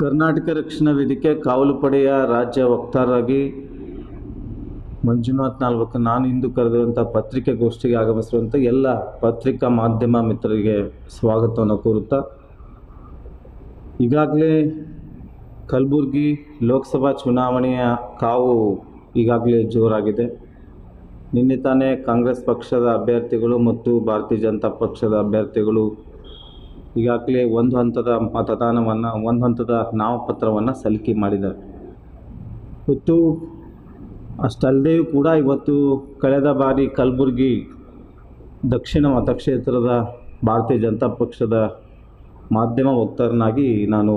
ಕರ್ನಾಟಕ ರಕ್ಷಣಾ ವೇದಿಕೆ ಕಾವಲು ಪಡೆಯ ರಾಜ್ಯ ವಕ್ತಾರರಾಗಿ ಮಂಜುನಾಥ್ ನಾಲ್ವಕ್ಕ ನಾನು ಇಂದು ಕರೆದಿರುವಂಥ ಪತ್ರಿಕಾಗೋಷ್ಠಿಗೆ ಆಗಮಿಸಿರುವಂಥ ಎಲ್ಲ ಪತ್ರಿಕಾ ಮಾಧ್ಯಮ ಮಿತ್ರರಿಗೆ ಸ್ವಾಗತವನ್ನು ಕೋರುತ್ತಾ, ಈಗಾಗಲೇ ಕಲಬುರಗಿ ಲೋಕಸಭಾ ಚುನಾವಣೆಯ ಕಾವು ಈಗಾಗಲೇ ಜೋರಾಗಿದೆ. ನಿನ್ನೆ ತಾನೇ ಕಾಂಗ್ರೆಸ್ ಪಕ್ಷದ ಅಭ್ಯರ್ಥಿಗಳು ಮತ್ತು ಭಾರತೀಯ ಜನತಾ ಪಕ್ಷದ ಅಭ್ಯರ್ಥಿಗಳು ಈಗಾಗಲೇ ಒಂದು ಹಂತದ ಮತದಾನವನ್ನು, ಒಂದು ಹಂತದ ನಾಮಪತ್ರವನ್ನು ಸಲ್ಲಿಕೆ ಮಾಡಿದ್ದಾರೆ. ಮತ್ತು ಅಷ್ಟಲ್ಲದೆಯೂ ಕೂಡ ಇವತ್ತು ಕಳೆದ ಬಾರಿ ಕಲಬುರಗಿ ದಕ್ಷಿಣ ಮತಕ್ಷೇತ್ರದ ಭಾರತೀಯ ಜನತಾ ಪಕ್ಷದ ಮಾಧ್ಯಮ ವಕ್ತಾರನಾಗಿ ನಾನು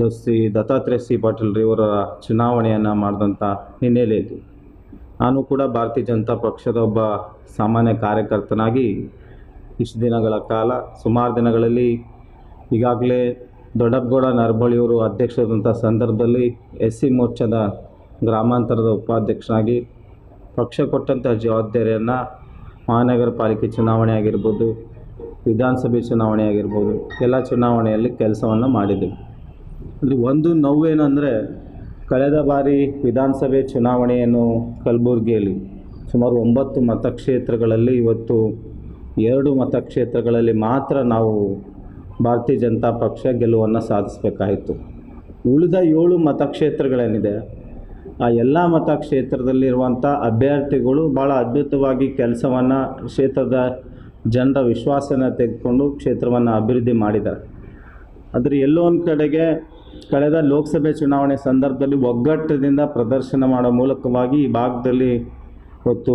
ದ ಸಿ ದತ್ತಾತ್ರೇಯ ಸಿ ಪಾಟೀಲ್ ಇವರ ಚುನಾವಣೆಯನ್ನು ಮಾಡಿದಂಥ ಹಿನ್ನೆಲೆಯಲ್ಲಿ ನಾನು ಕೂಡ ಭಾರತೀಯ ಜನತಾ ಪಕ್ಷದ ಒಬ್ಬ ಸಾಮಾನ್ಯ ಕಾರ್ಯಕರ್ತನಾಗಿ ಇಷ್ಟು ದಿನಗಳ ಕಾಲ, ಸುಮಾರು ದಿನಗಳಲ್ಲಿ ಈಗಾಗಲೇ ದೊಡ್ಡಪ್ಪಗೌಡ ನರಬಳಿಯವರು ಅಧ್ಯಕ್ಷರಾದಂಥ ಸಂದರ್ಭದಲ್ಲಿ ಎಸ್ ಸಿ ಮೋರ್ಚಾದ ಗ್ರಾಮಾಂತರದ ಉಪಾಧ್ಯಕ್ಷನಾಗಿ ಪಕ್ಷ ಕೊಟ್ಟಂಥ ಜವಾಬ್ದಾರಿಯನ್ನು ಮಹಾನಗರ ಪಾಲಿಕೆ ಚುನಾವಣೆ ಆಗಿರ್ಬೋದು, ವಿಧಾನಸಭೆ ಚುನಾವಣೆ ಆಗಿರ್ಬೋದು, ಎಲ್ಲ ಚುನಾವಣೆಯಲ್ಲಿ ಕೆಲಸವನ್ನು ಮಾಡಿದ್ದೆವು ಅಲ್ಲಿ ಒಂದು ನೋವೇನಂದರೆ ಕಳೆದ ಬಾರಿ ವಿಧಾನಸಭೆ ಚುನಾವಣೆಯನ್ನು ಕಲಬುರಗಿಯಲ್ಲಿ ಸುಮಾರು ಒಂಬತ್ತು ಮತಕ್ಷೇತ್ರಗಳಲ್ಲಿ ಇವತ್ತು ಎರಡು ಮತಕ್ಷೇತ್ರಗಳಲ್ಲಿ ಮಾತ್ರ ನಾವು ಭಾರತೀಯ ಜನತಾ ಪಕ್ಷ ಗೆಲುವನ್ನು ಸಾಧಿಸಬೇಕಾಯಿತು. ಉಳಿದ ಏಳು ಮತಕ್ಷೇತ್ರಗಳೇನಿದೆ, ಆ ಎಲ್ಲ ಮತಕ್ಷೇತ್ರದಲ್ಲಿರುವಂಥ ಅಭ್ಯರ್ಥಿಗಳು ಭಾಳ ಅದ್ಭುತವಾಗಿ ಕೆಲಸವನ್ನು ಕ್ಷೇತ್ರದ ಜನರ ವಿಶ್ವಾಸನ ತೆಗೆದುಕೊಂಡು ಕ್ಷೇತ್ರವನ್ನು ಅಭಿವೃದ್ಧಿ ಮಾಡಿದ್ದಾರೆ. ಆದರೆ ಎಲ್ಲೋ ಒಂದು ಕಡೆಗೆ ಕಳೆದ ಲೋಕಸಭೆ ಚುನಾವಣೆ ಸಂದರ್ಭದಲ್ಲಿ ಒಗ್ಗಟ್ಟದಿಂದ ಪ್ರದರ್ಶನ ಮಾಡೋ ಮೂಲಕವಾಗಿ ಈ ಭಾಗದಲ್ಲಿ ಇವತ್ತು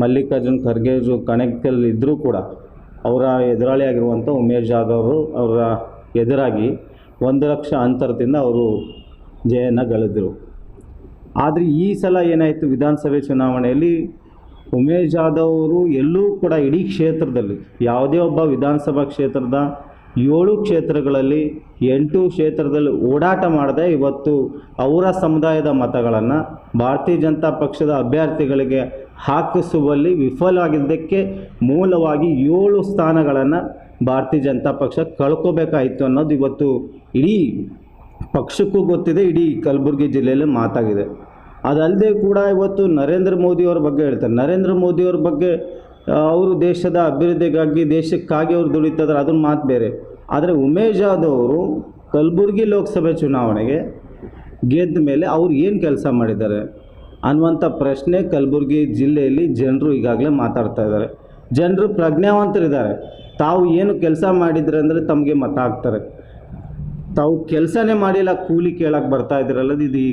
ಮಲ್ಲಿಕಾರ್ಜುನ್ ಖರ್ಗೆಜು ಕಣಕ್ಕಲ್ಲಿ ಇದ್ದರೂ ಕೂಡ ಅವರ ಎದುರಾಳಿಯಾಗಿರುವಂಥ ಉಮೇಶ್ ಜಾಧವ್ ಅವರು ಎದುರಾಗಿ ಒಂದು ಲಕ್ಷ ಅಂತರದಿಂದ ಅವರು ಜಯವನ್ನು ಗಳಿದ್ರು. ಆದರೆ ಈ ಸಲ ಏನಾಯಿತು ವಿಧಾನಸಭೆ ಚುನಾವಣೆಯಲ್ಲಿ ಉಮೇಶ್ ಜಾಧವ್ ಅವರು ಎಲ್ಲೂ ಕೂಡ ಇಡೀ ಕ್ಷೇತ್ರದಲ್ಲಿ, ಯಾವುದೇ ಒಬ್ಬ ವಿಧಾನಸಭಾ ಕ್ಷೇತ್ರದ ಏಳು ಕ್ಷೇತ್ರಗಳಲ್ಲಿ ಎಂಟು ಕ್ಷೇತ್ರದಲ್ಲಿ ಓಡಾಟ ಮಾಡದೆ ಇವತ್ತು ಅವರ ಸಮುದಾಯದ ಮತಗಳನ್ನು ಭಾರತೀಯ ಜನತಾ ಪಕ್ಷದ ಅಭ್ಯರ್ಥಿಗಳಿಗೆ ಹಾಕಿಸುವಲ್ಲಿ ವಿಫಲವಾಗಿದ್ದಕ್ಕೆ ಮೂಲವಾಗಿ ಏಳು ಸ್ಥಾನಗಳನ್ನು ಭಾರತೀಯ ಜನತಾ ಪಕ್ಷ ಕಳ್ಕೋಬೇಕಾಯಿತು ಅನ್ನೋದು ಇವತ್ತು ಇಡೀ ಪಕ್ಷಕ್ಕೂ ಗೊತ್ತಿದೆ, ಇಡೀ ಕಲಬುರಗಿ ಜಿಲ್ಲೆಯಲ್ಲಿ ಮಾತಾಗಿದೆ. ಅದಲ್ಲದೆ ಕೂಡ ಇವತ್ತು ನರೇಂದ್ರ ಮೋದಿಯವ್ರ ಬಗ್ಗೆ ಹೇಳ್ತಾರೆ. ನರೇಂದ್ರ ಮೋದಿಯವ್ರ ಬಗ್ಗೆ ಅವರು ದೇಶದ ಅಭಿವೃದ್ಧಿಗಾಗಿ, ದೇಶಕ್ಕಾಗಿ ಅವರು ದುಡಿತಿದ್ದಾರೆ ಅದನ್ನ ಮಾತು ಬೇರೆ. ಆದರೆ ಉಮೇಶ್ ಜಾಧವ್ ಅವರು ಕಲಬುರಗಿ ಲೋಕಸಭೆ ಚುನಾವಣೆಗೆ ಗೆದ್ದ ಮೇಲೆ ಅವ್ರು ಏನು ಕೆಲಸ ಮಾಡಿದ್ದಾರೆ? ಅನ್ನುವಂಥ ಪ್ರಶ್ನೆ ಕಲಬುರಗಿ ಜಿಲ್ಲೆಯಲ್ಲಿ ಜನರು ಈಗಾಗಲೇ ಮಾತಾಡ್ತಾ ಇದ್ದಾರೆ. ಜನರು ಪ್ರಜ್ಞಾವಂತರಿದ್ದಾರೆ. ತಾವು ಏನು ಕೆಲಸ ಮಾಡಿದ್ರೆ ಅಂದರೆ ತಮಗೆ ಮತ ಹಾಕ್ತಾರೆ. ತಾವು ಕೆಲಸನೇ ಮಾಡಿಲ್ಲ, ಕೂಲಿ ಕೇಳಕ್ಕೆ ಬರ್ತಾ ಇದ್ದೀರಲ್ಲ ಇದು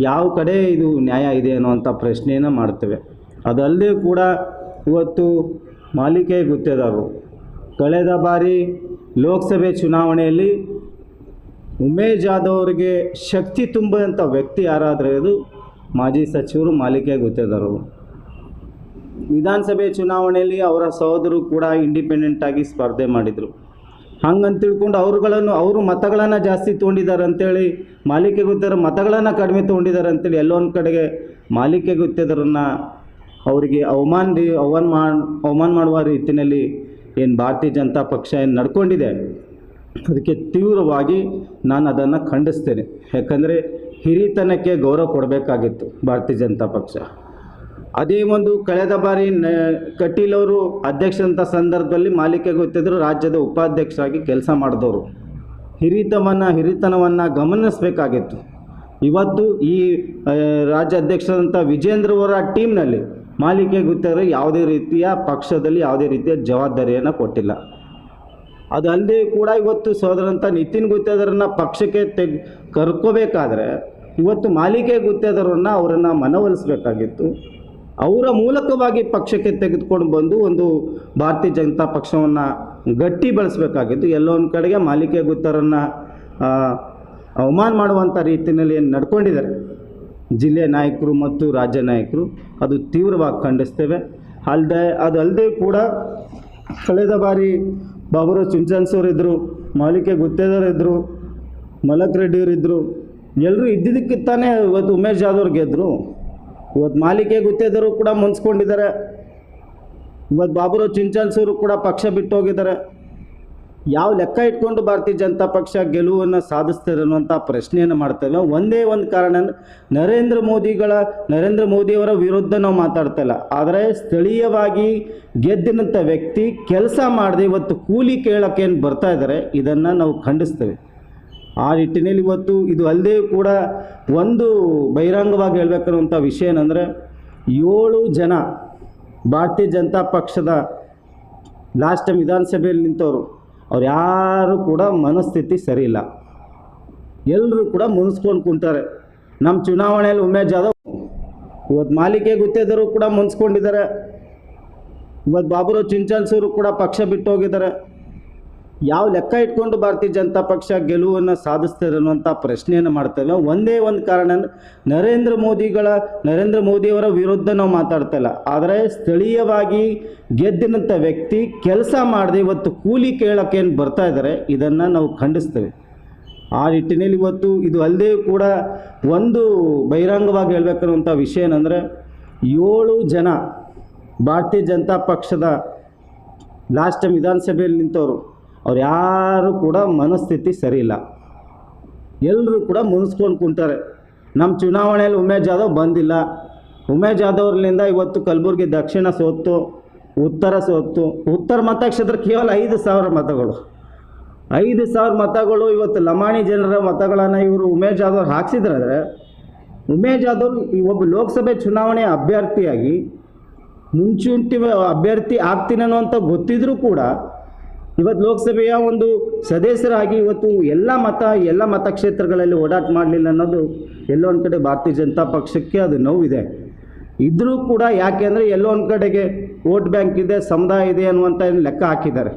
ಯಾವ ಕಡೆ ಇದು ನ್ಯಾಯ ಇದೆ ಅನ್ನುವಂಥ ಪ್ರಶ್ನೆಯನ್ನು ಮಾಡ್ತೇವೆ. ಅದಲ್ಲದೆ ಕೂಡ ಇವತ್ತು ಮಾಲಿಕೆ ಗುತ್ತೇದಾರರು ಕಳೆದ ಬಾರಿ ಲೋಕಸಭೆ ಚುನಾವಣೆಯಲ್ಲಿ ಉಮೇಶ್ ಜಾಧವ್ ಅವರಿಗೆ ಶಕ್ತಿ ತುಂಬುವಂಥ ವ್ಯಕ್ತಿ ಯಾರಾದರೆ ಅದು ಮಾಜಿ ಸಚಿವರು, ಮಾಲಿಕೆ ಗುತ್ತೇದಾರರು ವಿಧಾನಸಭೆ ಚುನಾವಣೆಯಲ್ಲಿ ಅವರ ಸಹೋದರು ಕೂಡ ಇಂಡಿಪೆಂಡೆಂಟ್ ಆಗಿ ಸ್ಪರ್ಧೆ ಮಾಡಿದರು. ಹಂಗಂತ ತಿಳ್ಕೊಂಡು ಅವ್ರುಗಳನ್ನು, ಅವರು ಮತಗಳನ್ನು ಜಾಸ್ತಿ ತೊಗೊಂಡಿದ್ದಾರೆ ಅಂತೇಳಿ, ಮಾಲಿಕೆ ಗುತ್ತೇದಾರ ಮತಗಳನ್ನು ಕಡಿಮೆ ತೊಗೊಂಡಿದ್ದಾರೆ ಅಂತೇಳಿ ಎಲ್ಲೊಂದು ಕಡೆಗೆ ಮಾಲಿಕೆ ಗುತ್ತೇದಾರನ್ನ ಅವರಿಗೆ ಅವಮಾನ ಅವಮಾನ ಮಾಡಿ ಅವಮಾನ ಮಾಡುವ ರೀತಿಯಲ್ಲಿ ಏನು ಭಾರತೀಯ ಜನತಾ ಪಕ್ಷ ಏನು ನಡ್ಕೊಂಡಿದೆ, ಅದಕ್ಕೆ ತೀವ್ರವಾಗಿ ನಾನು ಅದನ್ನು ಖಂಡಿಸ್ತೇನೆ. ಯಾಕಂದರೆ ಹಿರಿತನಕ್ಕೆ ಗೌರವ ಕೊಡಬೇಕಾಗಿತ್ತು ಭಾರತೀಯ ಜನತಾ ಪಕ್ಷ. ಅದೇ ಒಂದು ಕಳೆದ ಬಾರಿ ನ, ಕಟೀಲ್ ಅವರು ಅಧ್ಯಕ್ಷರಂಥ ಸಂದರ್ಭದಲ್ಲಿ ಮಾಲಿಕೆ ಗೊತ್ತಿದ್ದರು ರಾಜ್ಯದ ಉಪಾಧ್ಯಕ್ಷರಾಗಿ ಕೆಲಸ ಮಾಡಿದವರು. ಹಿರಿತವನ್ನು, ಹಿರಿತನವನ್ನು ಗಮನಿಸಬೇಕಾಗಿತ್ತು. ಇವತ್ತು ಈ ರಾಜ್ಯ ಅಧ್ಯಕ್ಷರಂಥ ವಿಜೇಂದ್ರವರ ಟೀಮ್ನಲ್ಲಿ ಮಾಲಿಕೆ ಗುತ್ತಿಗೆ ಯಾವುದೇ ರೀತಿಯ ಪಕ್ಷದಲ್ಲಿ ಯಾವುದೇ ರೀತಿಯ ಜವಾಬ್ದಾರಿಯನ್ನು ಕೊಟ್ಟಿಲ್ಲ. ಅದಲ್ಲದೆ ಕೂಡ ಇವತ್ತು ಸೋದರಂಥ ನಿತಿನ್ ಗುತ್ತೇದಾರನ್ನ ಪಕ್ಷಕ್ಕೆ ತೆಗ್, ಕರ್ಕೋಬೇಕಾದ್ರೆ ಇವತ್ತು ಮಾಲಿಕೆ ಗುತ್ತೇದಾರನ್ನ ಅವರನ್ನು ಮನವೊಲಿಸಬೇಕಾಗಿತ್ತು. ಅವರ ಮೂಲಕವಾಗಿ ಪಕ್ಷಕ್ಕೆ ತೆಗೆದುಕೊಂಡು ಬಂದು ಒಂದು ಭಾರತೀಯ ಜನತಾ ಪಕ್ಷವನ್ನು ಗಟ್ಟಿ ಬಳಸಬೇಕಾಗಿತ್ತು. ಎಲ್ಲೋ ಒಂದು ಕಡೆಗೆ ಮಾಲಿಕೆ ಗುತ್ತರನ್ನು ಅವಮಾನ ಮಾಡುವಂಥ ರೀತಿಯಲ್ಲಿ ಏನು ನಡ್ಕೊಂಡಿದ್ದಾರೆ. ಜಿಲ್ಲೆ ನಾಯಕರು ಮತ್ತು ರಾಜ್ಯ ನಾಯಕರು ಅದು ತೀವ್ರವಾಗಿ ಖಂಡಿಸ್ತೇವೆ. ಅಲ್ಲದೆ ಅದಲ್ಲದೆ ಕೂಡ ಕಳೆದ ಬಾರಿ ಬಾಬುರಾವ್ ಚುಂಚನ್ಸೋರಿದ್ದರು ಮಾಲಿಕೆ ಗುತ್ತೇದಾರಿದ್ದರು ಮಲಕ್ ರೆಡ್ಡಿಯವರು ಇದ್ದರು ಎಲ್ಲರೂ ಇದ್ದಿದ್ದಕ್ಕೆ ತಾನೇ ಇವತ್ತು ಉಮೇಶ್ ಜಾಧವ್ರು ಗೆದ್ದರು ಇವತ್ತು ಮಾಲಿಕೆ ಗುತ್ತೇದಾರರು ಕೂಡ ಮುನ್ಸ್ಕೊಂಡಿದ್ದಾರೆ. ಇವತ್ತು ಬಾಬುರಾವ್ ಚಿಂಚನ್ಸೂರು ಕೂಡ ಪಕ್ಷ ಬಿಟ್ಟು ಹೋಗಿದ್ದಾರೆ. ಯಾವ ಲೆಕ್ಕ ಇಟ್ಕೊಂಡು ಭಾರತೀಯ ಜನತಾ ಪಕ್ಷ ಗೆಲುವನ್ನು ಸಾಧಿಸ್ತಾರೆ ಅನ್ನುವಂಥ ಪ್ರಶ್ನೆಯನ್ನು ಮಾಡ್ತೇವೆ ಒಂದೇ ಒಂದು ಕಾರಣ ಅಂದ್ರೆ ನರೇಂದ್ರ ಮೋದಿಗಳ, ನರೇಂದ್ರ ಮೋದಿಯವರ ವಿರುದ್ಧ ನಾವು ಮಾತಾಡ್ತಾ ಇಲ್ಲ. ಆದರೆ ಸ್ಥಳೀಯವಾಗಿ ಗೆದ್ದಿನಂಥ ವ್ಯಕ್ತಿ ಕೆಲಸ ಮಾಡದೆ ಇವತ್ತು ಕೂಲಿ ಕೇಳೋಕೆ ಏನು ಬರ್ತಾ ಇದ್ದಾರೆ ಇದನ್ನು ನಾವು ಖಂಡಿಸ್ತೇವೆ. ಆ ನಿಟ್ಟಿನಲ್ಲಿ ಇವತ್ತು ಇದು ಅಲ್ಲದೆ ಕೂಡ ಒಂದು ಬಹಿರಂಗವಾಗಿ ಹೇಳ್ಬೇಕನ್ನುವಂಥ ವಿಷಯ ಏನಂದರೆ ಏಳು ಜನ ಭಾರತೀಯ ಜನತಾ ಪಕ್ಷದ ಲಾಸ್ಟ್ ಟೈಮ್ ವಿಧಾನಸಭೆಯಲ್ಲಿ ನಿಂತವರು. ಅವ್ರು ಯಾರು ಕೂಡ ಮನಸ್ಥಿತಿ ಸರಿ ಇಲ್ಲ. ಎಲ್ಲರೂ ಕೂಡ ಮುನ್ಸ್ಕೊಂಡು ಕುಂತಾರೆ. ನಮ್ಮ ಚುನಾವಣೆಯಲ್ಲಿ ಉಮೇಶ್ ಜಾಧವ್ ಇವತ್ತು ಮಾಲಿಕೆ ಗುತ್ತೇದಾರು ಕೂಡ ಮುನ್ಸ್ಕೊಂಡಿದ್ದಾರೆ. ಇವತ್ತು ಬಾಬುರಾವ್ ಚಿಂಚಲ್ಸೂರು ಕೂಡ ಪಕ್ಷ ಬಿಟ್ಟು ಹೋಗಿದ್ದಾರೆ. ಯಾವ ಲೆಕ್ಕ ಇಟ್ಕೊಂಡು ಭಾರತೀಯ ಜನತಾ ಪಕ್ಷ ಗೆಲುವನ್ನು ಸಾಧಿಸ್ತಾರೆ ಅನ್ನುವಂಥ ಪ್ರಶ್ನೆಯನ್ನು ಮಾಡ್ತೇವೆ. ಒಂದೇ ಒಂದು ಕಾರಣ ನರೇಂದ್ರ ಮೋದಿಗಳ, ನರೇಂದ್ರ ಮೋದಿಯವರ ವಿರುದ್ಧ ನಾವು ಮಾತಾಡ್ತಾ ಇಲ್ಲ. ಆದರೆ ಸ್ಥಳೀಯವಾಗಿ ಗೆದ್ದಿನಂಥ ವ್ಯಕ್ತಿ ಕೆಲಸ ಮಾಡದೆ ಇವತ್ತು ಕೂಲಿ ಕೇಳೋಕ್ಕೇನು ಬರ್ತಾ ಇದ್ದಾರೆ ಇದನ್ನು ನಾವು ಖಂಡಿಸ್ತೇವೆ. ಆ ನಿಟ್ಟಿನಲ್ಲಿ ಇವತ್ತು ಇದು ಅಲ್ಲದೆ ಕೂಡ ಒಂದು ಬಹಿರಂಗವಾಗಿ ಹೇಳ್ಬೇಕನ್ನುವಂಥ ವಿಷಯ ಏನಂದರೆ, ಏಳು ಜನ ಭಾರತೀಯ ಜನತಾ ಪಕ್ಷದ ಲಾಸ್ಟ್ ಟೈಮ್ ವಿಧಾನಸಭೆಯಲ್ಲಿ ನಿಂತವರು ಅವ್ರು ಯಾರು ಕೂಡ ಮನಸ್ಥಿತಿ ಸರಿಯಿಲ್ಲ. ಎಲ್ಲರೂ ಕೂಡ ಮುನಿಸ್ಕೊಂಡು ಕುಂತಾರೆ. ನಮ್ಮ ಚುನಾವಣೆಯಲ್ಲಿ ಉಮೇಶ್ ಜಾಧವ್ ಬಂದಿಲ್ಲ. ಉಮೇಶ್ ಜಾಧವ್ರಿಂದ ಇವತ್ತು ಕಲಬುರಗಿ ದಕ್ಷಿಣ ಸೋತು ಉತ್ತರ ಸೋತು ಉತ್ತರ ಮತಕ್ಷೇತ್ರ ಕೇವಲ ಐದು ಸಾವಿರ ಮತಗಳು. ಐದು ಸಾವಿರ ಮತಗಳು ಇವತ್ತು ಲಮಾಣಿ ಜನರ ಮತಗಳನ್ನು ಇವರು ಉಮೇಶ್ ಜಾಧವ್ ಹಾಕ್ಸಿದ್ರೆ ಉಮೇಶ್ ಜಾಧವ್ ಒಬ್ಬ ಲೋಕಸಭೆ ಚುನಾವಣೆ ಅಭ್ಯರ್ಥಿಯಾಗಿ ಮುಂಚೂಂಟಿ ಅಭ್ಯರ್ಥಿ ಆಗ್ತೀನೋ ಅಂತ ಗೊತ್ತಿದ್ರೂ ಕೂಡ ಇವತ್ತು ಲೋಕಸಭೆಯ ಒಂದು ಸದಸ್ಯರಾಗಿ ಇವತ್ತು ಎಲ್ಲ ಮತ, ಎಲ್ಲ ಮತಕ್ಷೇತ್ರಗಳಲ್ಲಿ ಓಡಾಟ ಮಾಡಲಿಲ್ಲ ಅನ್ನೋದು ಎಲ್ಲೋ ಒಂದು ಕಡೆ ಭಾರತೀಯ ಜನತಾ ಪಕ್ಷಕ್ಕೆ ಅದು ನೋವಿದೆ. ಇದ್ರೂ ಕೂಡ ಯಾಕೆ ಅಂದರೆ ಎಲ್ಲೋ ಒಂದು ಕಡೆಗೆ ವೋಟ್ ಬ್ಯಾಂಕ್ ಇದೆ, ಸಮುದಾಯ ಇದೆ ಅನ್ನುವಂಥ ಲೆಕ್ಕ ಹಾಕಿದ್ದಾರೆ.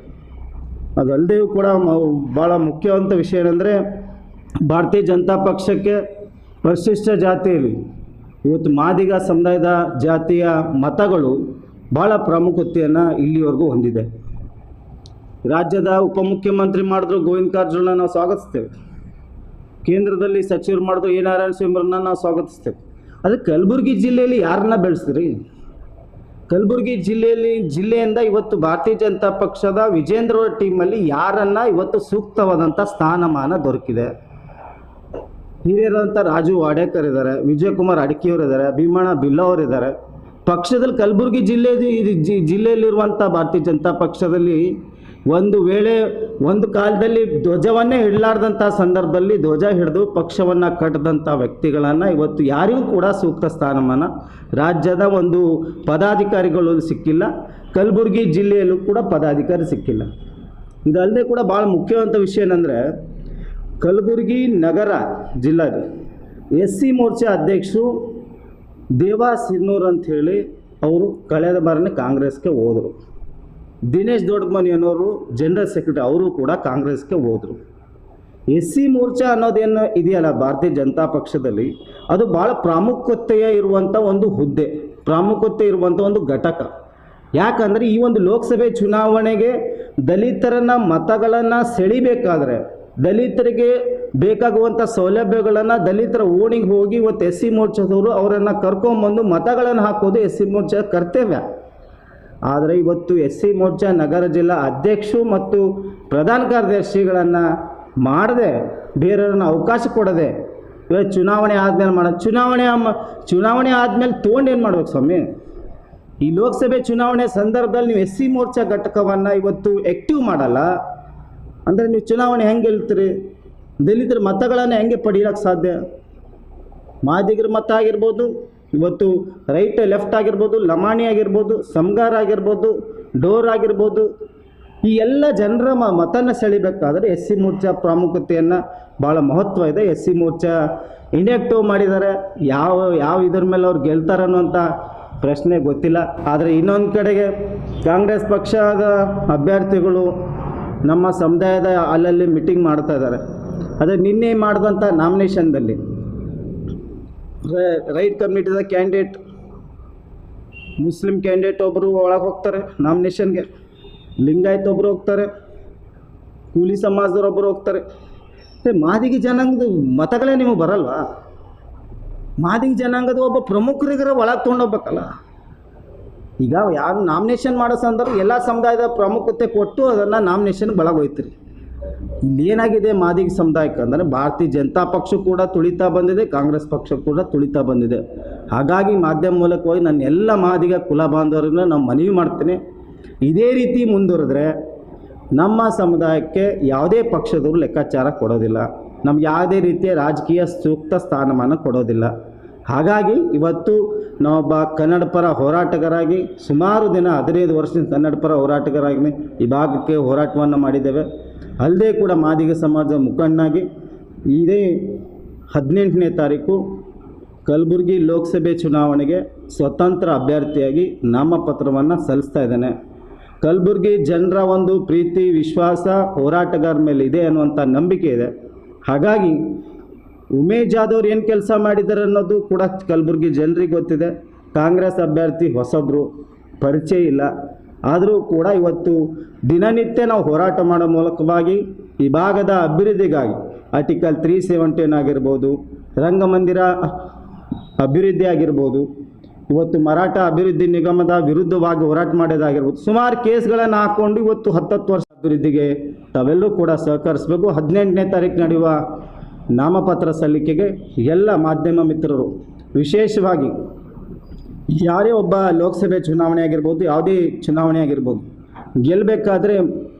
ಅದಲ್ಲದೆ ಕೂಡ ಭಾಳ ಮುಖ್ಯವಂತ ವಿಷಯ ಏನಂದರೆ ಭಾರತೀಯ ಜನತಾ ಪಕ್ಷಕ್ಕೆ ಪರಿಶಿಷ್ಟ ಜಾತಿಯಲ್ಲಿ ಇವತ್ತು ಮಾದಿಗ ಸಮುದಾಯದ ಜಾತಿಯ ಮತಗಳು ಭಾಳ ಪ್ರಾಮುಖ್ಯತೆಯನ್ನು ಇಲ್ಲಿವರೆಗೂ ಹೊಂದಿದೆ. ರಾಜ್ಯದ ಉಪಮುಖ್ಯಮಂತ್ರಿ ಮಾಡಿದ್ರು ಗೋವಿಂದ ಕಾರಜೋಳನ ನಾವು ಸ್ವಾಗತಿಸ್ತೇವೆ. ಕೇಂದ್ರದಲ್ಲಿ ಸಚಿವರು ಮಾಡಿದ್ರು ಎ ನಾರಾಯಣ ಸ್ವಾಮಿಯವ್ರನ್ನ ನಾವು ಸ್ವಾಗತಿಸ್ತೇವೆ. ಅದು ಕಲಬುರಗಿ ಜಿಲ್ಲೆಯಲ್ಲಿ ಯಾರನ್ನ ಬೆಳೆಸಿದ್ರಿ? ಕಲಬುರಗಿ ಜಿಲ್ಲೆಯಲ್ಲಿ, ಜಿಲ್ಲೆಯಿಂದ ಇವತ್ತು ಭಾರತೀಯ ಜನತಾ ಪಕ್ಷದ ವಿಜೇಂದ್ರ ಟೀಮಲ್ಲಿ ಯಾರನ್ನ ಇವತ್ತು ಸೂಕ್ತವಾದಂಥ ಸ್ಥಾನಮಾನ ದೊರಕಿದೆ? ಹಿರಿಯರಾದಂಥ ರಾಜು ವಾಡೇಕರ್ ಇದ್ದಾರೆ, ವಿಜಯಕುಮಾರ್ ಅಡಕಿಯವರು ಇದ್ದಾರೆ, ಭೀಮಣ್ಣ ಬಿಲ್ಲವರು ಇದ್ದಾರೆ. ಪಕ್ಷದಲ್ಲಿ ಕಲಬುರಗಿ ಜಿಲ್ಲೆ ಜಿಲ್ಲೆಯಲ್ಲಿರುವಂಥ ಭಾರತೀಯ ಜನತಾ ಪಕ್ಷದಲ್ಲಿ ಒಂದು ವೇಳೆ ಒಂದು ಕಾಲದಲ್ಲಿ ಧ್ವಜವನ್ನೇ ಹಿಡಲಾರ್ದಂಥ ಸಂದರ್ಭದಲ್ಲಿ ಧ್ವಜ ಹಿಡಿದು ಪಕ್ಷವನ್ನು ಕಟ್ಟಿದಂಥ ವ್ಯಕ್ತಿಗಳನ್ನು ಇವತ್ತು ಯಾರಿಗೂ ಕೂಡ ಸೂಕ್ತ ಸ್ಥಾನಮಾನ ರಾಜ್ಯದ ಒಂದು ಪದಾಧಿಕಾರಿಗಳು ಸಿಕ್ಕಿಲ್ಲ, ಕಲಬುರಗಿ ಜಿಲ್ಲೆಯಲ್ಲೂ ಕೂಡ ಪದಾಧಿಕಾರಿ ಸಿಕ್ಕಿಲ್ಲ. ಇದಲ್ಲದೆ ಕೂಡ ಭಾಳ ಮುಖ್ಯವಂತ ವಿಷಯ ಏನಂದರೆ, ಕಲಬುರಗಿ ನಗರ ಜಿಲ್ಲಾ ಎಸ್ ಸಿ ಮೋರ್ಚಾ ಅಧ್ಯಕ್ಷರು ದೇವಾ ಅಂತ ಹೇಳಿ ಅವರು ಕಳೆದ ಬಾರನೇ ಕಾಂಗ್ರೆಸ್ಗೆ ಹೋದರು. ದಿನೇಶ್ ದೊಡ್ಡಮನಿ ಅನ್ನೋರು ಜನರಲ್ ಸೆಕ್ರೆಟರಿ ಅವರು ಕೂಡ ಕಾಂಗ್ರೆಸ್ಗೆ ಹೋದರು. ಎಸ್ ಸಿ ಮೋರ್ಚಾ ಅನ್ನೋದೇನು ಇದೆಯಲ್ಲ ಭಾರತೀಯ ಜನತಾ ಪಕ್ಷದಲ್ಲಿ? ಅದು ಭಾಳ ಪ್ರಾಮುಖ್ಯತೆಯ ಇರುವಂಥ ಒಂದು ಹುದ್ದೆ, ಪ್ರಾಮುಖ್ಯತೆ ಇರುವಂಥ ಒಂದು ಘಟಕ. ಯಾಕಂದರೆ ಈ ಒಂದು ಲೋಕಸಭೆ ಚುನಾವಣೆಗೆ ದಲಿತರನ್ನ ಮತಗಳನ್ನು ಸೆಳಿಬೇಕಾದ್ರೆ, ದಲಿತರಿಗೆ ಬೇಕಾಗುವಂಥ ಸೌಲಭ್ಯಗಳನ್ನು ದಲಿತರ ಓಣಿಗೆ ಹೋಗಿ ಇವತ್ತು ಎಸ್ ಸಿ ಮೋರ್ಚಾದವರು ಅವರನ್ನು ಕರ್ಕೊಂಬಂದು ಮತಗಳನ್ನು ಹಾಕೋದು ಎಸ್ ಸಿ ಮೋರ್ಚಾದ ಕರ್ತವ್ಯ. ಆದರೆ ಇವತ್ತು ಎಸ್ ಸಿ ಮೋರ್ಚಾ ನಗರ ಜಿಲ್ಲಾ ಅಧ್ಯಕ್ಷರು ಮತ್ತು ಪ್ರಧಾನ ಕಾರ್ಯದರ್ಶಿಗಳನ್ನು ಮಾಡದೆ ಬೇರೆಯವ್ರನ್ನ ಅವಕಾಶ ಕೊಡದೆ ಇವತ್ತು ಚುನಾವಣೆ ಆದಮೇಲೆ ಮಾಡೋದು ಚುನಾವಣೆ ಚುನಾವಣೆ ಆದಮೇಲೆ ತೊಗೊಂಡೇನು ಮಾಡ್ಬೇಕು ಸ್ವಾಮಿ? ಈ ಲೋಕಸಭೆ ಚುನಾವಣೆ ಸಂದರ್ಭದಲ್ಲಿ ನೀವು ಎಸ್ ಸಿ ಮೋರ್ಚಾ ಘಟಕವನ್ನು ಇವತ್ತು ಆ್ಯಕ್ಟಿವ್ ಮಾಡಲ್ಲ. ಅಂದರೆ ನೀವು ಚುನಾವಣೆ ಹೆಂಗೆ ಗೆಲ್ತೀರಿ? ದಲಿತರ ಮತಗಳನ್ನು ಹೆಂಗೆ ಪಡೆಯೋಕ್ಕೆ ಸಾಧ್ಯ? ಮಾದಿಗರ ಮತ ಆಗಿರ್ಬೋದು ಇವತ್ತು ರೈಟ್ ಲೆಫ್ಟ್ ಆಗಿರ್ಬೋದು, ಲಮಾಣಿ ಆಗಿರ್ಬೋದು ಸಮಗಾರ ಆಗಿರ್ಬೋದು, ಡೋರ್ ಆಗಿರ್ಬೋದು, ಈ ಎಲ್ಲ ಜನರ ಮತನ ಸೆಳಿಬೇಕಾದ್ರೆ ಎಸ್ ಸಿ ಮೋರ್ಚಾ ಪ್ರಾಮುಖ್ಯತೆಯನ್ನು ಭಾಳ ಮಹತ್ವ ಇದೆ. ಎಸ್ ಸಿ ಮೋರ್ಚಾ ಇಂಡಿಯಾಕ್ಟಿವ್ ಮಾಡಿದ್ದಾರೆ ಯಾವ ಯಾವ ಇದ್ರ ಮೇಲೆ ಅವ್ರು ಗೆಲ್ತಾರೆ ಅನ್ನೋಂಥ ಪ್ರಶ್ನೆ ಗೊತ್ತಿಲ್ಲ. ಆದರೆ ಇನ್ನೊಂದು ಕಡೆಗೆ ಕಾಂಗ್ರೆಸ್ ಪಕ್ಷದ ಅಭ್ಯರ್ಥಿಗಳು ನಮ್ಮ ಸಮುದಾಯದ ಅಲ್ಲಲ್ಲಿ ಮೀಟಿಂಗ್ ಮಾಡ್ತಾ ಇದ್ದಾರೆ ಅದೇ ನಿನ್ನೆ ಮಾಡಿದಂಥ ನಾಮಿನೇಷನ್ದಲ್ಲಿ ರೈಟ್ ಕಮಿಟಿದ ಕ್ಯಾಂಡಿಡೇಟ್, ಮುಸ್ಲಿಂ ಕ್ಯಾಂಡಿಡೇಟ್ ಒಬ್ಬರು ಒಳಗೆ ಹೋಗ್ತಾರೆ ನಾಮಿನೇಷನ್ಗೆ, ಲಿಂಗಾಯತ್ ಒಬ್ಬರು ಹೋಗ್ತಾರೆ, ಕೂಲಿ ಸಮಾಜದವ್ರು ಒಬ್ಬರು ಹೋಗ್ತಾರೆ. ಮಾದಿಗೆ ಜನಾಂಗದ ಮತಗಳೇ ನಿಮಗೆ ಬರಲ್ವಾ? ಮಾದಿಗಿ ಜನಾಂಗದ ಒಬ್ಬ ಪ್ರಮುಖರಿಗರ ಒಳಗೆ ತೊಗೊಂಡೋಗ್ಬೇಕಲ್ಲ ಈಗ ಯಾರು ನಾಮಿನೇಷನ್ ಮಾಡೋ ಸಂದರ್ಭ ಎಲ್ಲ ಸಮುದಾಯದ ಪ್ರಾಮುಖ್ಯತೆ ಕೊಟ್ಟು ಅದನ್ನು ನಾಮಿನೇಷನ್ ಒಳಗೋಯ್ತು ಇಲ್ಲಿ ಏನಾಗಿದೆ ಮಾದಿಗ ಸಮುದಾಯಕ್ಕೆ ಅಂದರೆ ಭಾರತೀಯ ಜನತಾ ಪಕ್ಷ ಕೂಡ ತುಳಿತಾ ಬಂದಿದೆ, ಕಾಂಗ್ರೆಸ್ ಪಕ್ಷ ಕೂಡ ತುಳಿತಾ ಬಂದಿದೆ. ಹಾಗಾಗಿ ಮಾಧ್ಯಮ ಮೂಲಕವಾಗಿ ನಾನು ಎಲ್ಲ ಮಾದಿಗ ಕುಲ ಬಾಂಧವರನ್ನ ನಾವು ಮನವಿ ಮಾಡ್ತೇನೆ. ಇದೇ ರೀತಿ ಮುಂದುವರೆದ್ರೆ ನಮ್ಮ ಸಮುದಾಯಕ್ಕೆ ಯಾವುದೇ ಪಕ್ಷದವರು ಲೆಕ್ಕಾಚಾರ ಕೊಡೋದಿಲ್ಲ. ನಮ್ಗೆ ಯಾವುದೇ ರೀತಿಯ ರಾಜಕೀಯ ಸೂಕ್ತ ಸ್ಥಾನಮಾನ ಕೊಡೋದಿಲ್ಲ. ಹಾಗಾಗಿ ಇವತ್ತು ನಾವೊಬ್ಬ ಕನ್ನಡ ಪರ ಹೋರಾಟಗಾರಾಗಿ ಸುಮಾರು ದಿನ ಹದಿನೈದು ವರ್ಷದಿಂದ ಕನ್ನಡ ಪರ ಹೋರಾಟಗಾರಾಗಿ ಈ ಭಾಗಕ್ಕೆ ಹೋರಾಟವನ್ನು ಮಾಡಿದ್ದೇವೆ. ಅಲ್ಲದೆ ಕೂಡ ಮಾದಿಗ ಸಮಾಜದ ಮುಖಂಡನಾಗಿ ಇದೇ ಹದಿನೆಂಟನೇ ತಾರೀಕು ಕಲಬುರಗಿ ಲೋಕಸಭೆ ಚುನಾವಣೆಗೆ ಸ್ವತಂತ್ರ ಅಭ್ಯರ್ಥಿಯಾಗಿ ನಾಮಪತ್ರವನ್ನು ಸಲ್ಲಿಸ್ತಾ ಇದ್ದೇನೆ. ಕಲಬುರಗಿ ಜನರ ಒಂದು ಪ್ರೀತಿ, ವಿಶ್ವಾಸ ಹೋರಾಟಗಾರ ಮೇಲೆ ಇದೆ ಅನ್ನುವಂಥ ನಂಬಿಕೆ ಇದೆ. ಹಾಗಾಗಿ ಉಮೇಶ್ ಜಾಧವ್ ಏನು ಕೆಲಸ ಮಾಡಿದ್ದಾರೆ ಅನ್ನೋದು ಕೂಡ ಕಲಬುರಗಿ ಜನರಿಗೆ ಗೊತ್ತಿದೆ. ಕಾಂಗ್ರೆಸ್ ಅಭ್ಯರ್ಥಿ ಹೊಸಬ್ರು ಪರಿಚಯ ಇಲ್ಲ. ಆದರೂ ಕೂಡ ಇವತ್ತು ದಿನನಿತ್ಯ ನಾವು ಹೋರಾಟ ಮಾಡೋ ಮೂಲಕವಾಗಿ ಈ ಭಾಗದ ಅಭಿವೃದ್ಧಿಗಾಗಿ ಆರ್ಟಿಕಲ್ ತ್ರೀ ಸೆವೆಂಟೀನ್ ಆಗಿರ್ಬೋದು, ರಂಗಮಂದಿರ ಅಭಿವೃದ್ಧಿ ಆಗಿರ್ಬೋದು, ಇವತ್ತು ಮರಾಠ ಅಭಿವೃದ್ಧಿ ನಿಗಮದ ವಿರುದ್ಧವಾಗಿ ಹೋರಾಟ ಮಾಡೋದಾಗಿರ್ಬೋದು, ಸುಮಾರು ಕೇಸ್ಗಳನ್ನು ಹಾಕ್ಕೊಂಡು ಇವತ್ತು ಹತ್ತತ್ತು ವರ್ಷ ಅಭಿವೃದ್ಧಿಗೆ ತಾವೆಲ್ಲರೂ ಕೂಡ ಸಹಕರಿಸಬೇಕು. ಹದಿನೆಂಟನೇ ತಾರೀಕು ನಡೆಯುವ ನಾಮಪತ್ರ ಸಲ್ಲಿಕೆಗೆ ಎಲ್ಲ ಮಾಧ್ಯಮ ಮಿತ್ರರು, ವಿಶೇಷವಾಗಿ ಯಾರೇ ಒಬ್ಬ ಲೋಕಸಭೆ ಚುನಾವಣೆ ಆಗಿರ್ಬೋದು, ಯಾವುದೇ ಚುನಾವಣೆ ಆಗಿರ್ಬೋದು, ಗೆಲ್ಲಬೇಕಾದ್ರೆ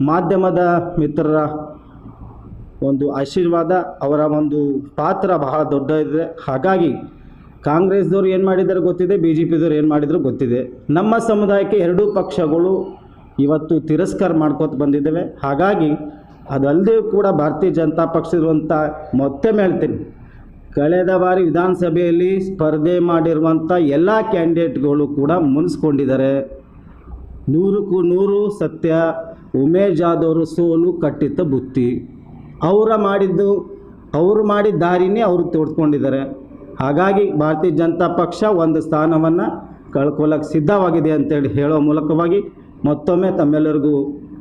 ಮಾಧ್ಯಮದ ಮಿತ್ರರ ಒಂದು ಆಶೀರ್ವಾದ, ಅವರ ಒಂದು ಪಾತ್ರ ಬಹಳ ದೊಡ್ಡ ಇದೆ ಹಾಗಾಗಿ ಕಾಂಗ್ರೆಸ್ದವ್ರು ಏನು ಮಾಡಿದ್ದಾರೆ ಗೊತ್ತಿದೆ ಬಿ ಜೆ ಪಿದವ್ರು ಏನು ಮಾಡಿದ್ರು ಗೊತ್ತಿದೆ. ನಮ್ಮ ಸಮುದಾಯಕ್ಕೆ ಎರಡೂ ಪಕ್ಷಗಳು ಇವತ್ತು ತಿರಸ್ಕಾರ ಮಾಡ್ಕೋತ ಬಂದಿದ್ದೇವೆ. ಹಾಗಾಗಿ ಅದಲ್ಲದೆ ಕೂಡ ಭಾರತೀಯ ಜನತಾ ಪಕ್ಷದಂತ ಮತ್ತೊಮ್ಮೆ ಹೇಳ್ತೀನಿ ಕಳೆದ ಬಾರಿ ವಿಧಾನಸಭೆಯಲ್ಲಿ ಸ್ಪರ್ಧೆ ಮಾಡಿರುವಂಥ ಎಲ್ಲ ಕ್ಯಾಂಡಿಡೇಟ್ಗಳು ಕೂಡ ಮುನಿಸ್ಕೊಂಡಿದ್ದಾರೆ. ನೂರಕ್ಕೂ ನೂರು ಸತ್ಯ, ಉಮೇಶ್ ಜಾಧವ್ರು ಸೋಲು ಕಟ್ಟಿತ ಬುತ್ತಿ. ಅವರ ಮಾಡಿದ್ದು, ಅವರು ಮಾಡಿದ ದಾರಿನೇ ಅವರು ತೋಡ್ಕೊಂಡಿದ್ದಾರೆ ಹಾಗಾಗಿ ಭಾರತೀಯ ಜನತಾ ಪಕ್ಷ ಒಂದು ಸ್ಥಾನವನ್ನು ಕಳ್ಕೊಳ್ಳೋಕ್ಕೆ ಸಿದ್ಧವಾಗಿದೆ ಅಂತೇಳಿ ಹೇಳೋ ಮೂಲಕವಾಗಿ ಮತ್ತೊಮ್ಮೆ ತಮ್ಮೆಲ್ಲರಿಗೂ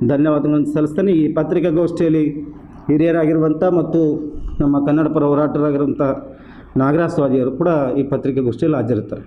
ಧನ್ಯವಾದಗಳನ್ನು ಸಲ್ಲಿಸ್ತೇನೆ. ಈ ಪತ್ರಿಕಾಗೋಷ್ಠಿಯಲ್ಲಿ ಹಿರಿಯರಾಗಿರುವಂಥ ಮತ್ತು ನಮ್ಮ ಕನ್ನಡ ಪರ ಹೋರಾಟರಾಗಿರುವಂಥ ನಾಗರಾಜ್ ಸ್ವಾಜಿಯವರು ಕೂಡ ಈ ಪತ್ರಿಕಾಗೋಷ್ಠಿಯಲ್ಲಿ ಹಾಜರಿರ್ತಾರೆ.